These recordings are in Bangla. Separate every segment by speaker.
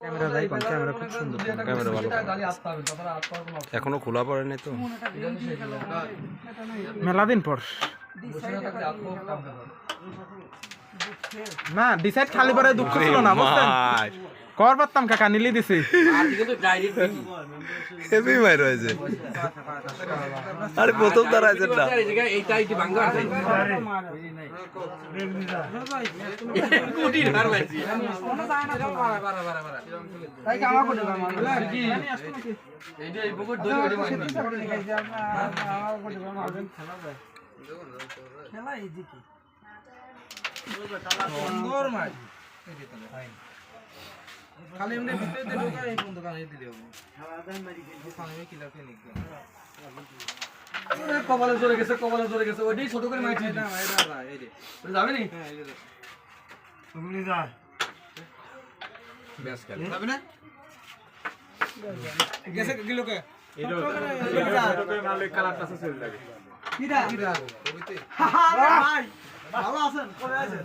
Speaker 1: ক্যামেরা যাই কোন ক্যামেরা খুব সুন্দর
Speaker 2: ক্যামেরা ভালো এখনও খোলা পড়েনি তো?
Speaker 1: মেলা দিন। পর। না ডিসাইড খালি পরে দুঃখ ছিল না বুঝছেন? কর পারতাম কাকা নিলি দিছি।
Speaker 2: হেভি মার হয়েছে আরে প্রথম দাঁড়াইছে না।
Speaker 3: খালি এমনি ভিতরে দিয়ে ঢোকা এই বন্ধ কানে দিলে হবে কপালে জোরে গেছে কপালে জোরে গেছে। ওইটাই ছোট করে মাইছি যাবে নি? হ্যাঁ এই রে তুমি যা। ব্যাস খেলে যাবে না? গেছে কিলো কে ভালো আছেন? কবে আছেন?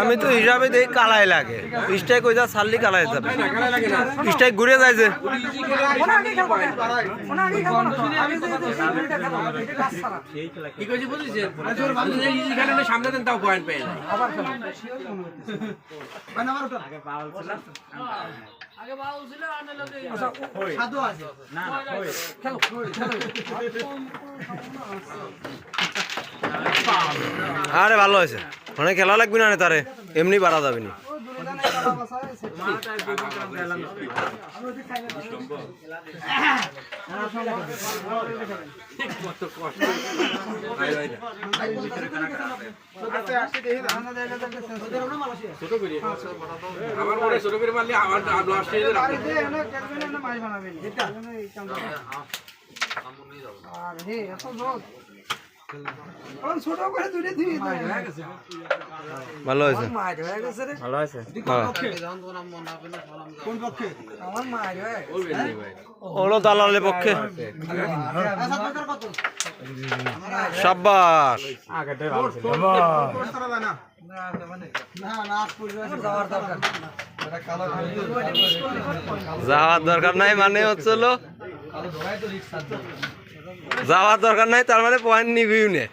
Speaker 3: আমি
Speaker 2: তো হিসাবে দেখি কালাই লাগে। স্ট্রাইক কই যা সাল্লি কালাই যাবে। স্ট্রাইক ঘুরে যায় যে।
Speaker 4: সামনে দেন তাও পয়েন্ট পেয়ে
Speaker 2: আরে ভালো হয়েছে। মানে খেলা লাগবে না তারে। এমনি বাড়া যাবে না। ভালো
Speaker 1: আছে
Speaker 2: হ্যাঁ। ওগুলো দালালের পক্ষে। সাব্বাস।
Speaker 3: যাওয়ার দরকার
Speaker 2: নাই মানে হচ্ছিল যাওয়ার দরকার নাই তার মানে পয়েন্ট নিবিও নে